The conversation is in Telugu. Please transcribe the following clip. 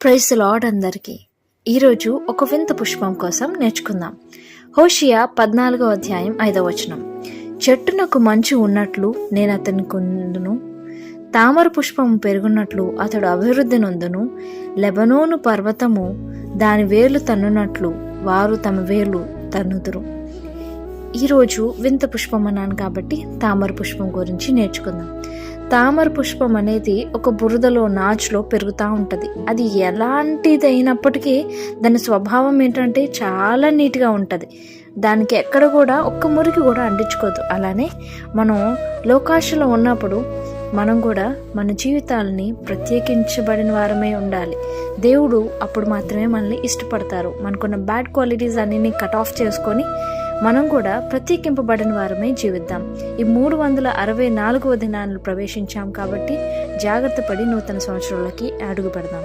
ప్రైజ్ లాడ్ అందరికీ. ఈరోజు ఒక వింత పుష్పం కోసం నేర్చుకుందాం. హోషియా పద్నాలుగో అధ్యాయం ఐదవ వచనం. చెట్టునకు మంచు ఉన్నట్లు నేను అతని కొందును తామర పుష్పం పెరుగున్నట్లు అతడు అభివృద్ధి నొందును లెబనోను పర్వతము దాని వేలు తన్నునట్లు వారు తమ వేలు తన్నుదురు. ఈరోజు వింత పుష్పం అన్నాను కాబట్టి తామర పుష్పం గురించి నేర్చుకుందాం. తామర పుష్పం అనేది ఒక బురదలో నాచులో పెరుగుతూ ఉంటుంది. అది ఎలాంటిది అయినప్పటికీ దాని స్వభావం ఏంటంటే చాలా నీట్గా ఉంటుంది. దానికి ఎక్కడ కూడా ఒక్క మురికి కూడా అంటించుకోదు. అలానే మనం లోకాశలో ఉన్నప్పుడు మనం కూడా మన జీవితాలని ప్రత్యేకించబడిన వారమే ఉండాలి. దేవుడు అప్పుడు మాత్రమే మనల్ని ఇష్టపడతారు. మనకున్న బ్యాడ్ క్వాలిటీస్ అన్నీ కట్ ఆఫ్ చేసుకొని మనం కూడా ప్రత్యేకింపబడిన వారమే జీవిద్దాం. ఈ మూడు వందల అరవై నాలుగవ దినాన్ని ప్రవేశించాం కాబట్టి జాగ్రత్త పడి నూతన సంవత్సరంలోకి అడుగు పెడదాం.